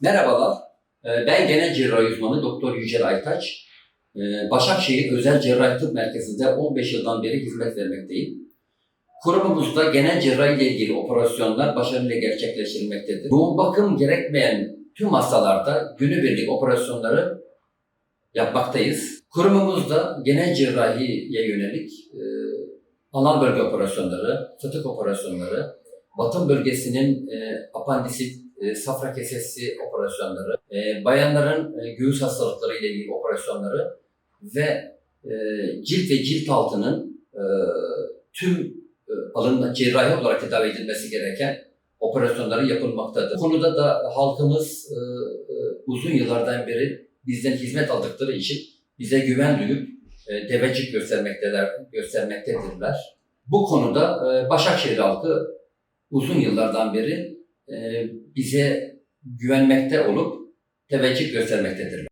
Merhabalar, Ee, ben genel cerrahi uzmanı Doktor Yücel Aytaç. Ee, Başakşehir Özel Cerrahi Tıp Merkezi'nde 15 yıldan beri hizmet vermekteyim. Kurumumuzda genel cerrahi ile ilgili operasyonlar başarıyla gerçekleştirilmektedir. Yoğun bakım gerekmeyen tüm hastalarda günübirlik operasyonları yapmaktayız. Kurumumuzda genel cerrahiye yönelik e, anal bölge operasyonları, fıtık operasyonları, batın bölgesinin e, apandisit, e, safra kesesi operasyonları, e, bayanların e, göğüs hastalıkları ile ilgili operasyonları ve e, cilt ve cilt altının tüm e, cerrahi olarak tedavi edilmesi gereken operasyonları yapılmaktadır. Bu konuda da halkımız uzun yıllardan beri bizden hizmet aldıkları için bize güven duyup e, teveccüh göstermekteler, göstermektedirler. Bu konuda e, Başakşehir halkı uzun yıllardan beri bize güvenmekte olup teveccüh göstermektedirler.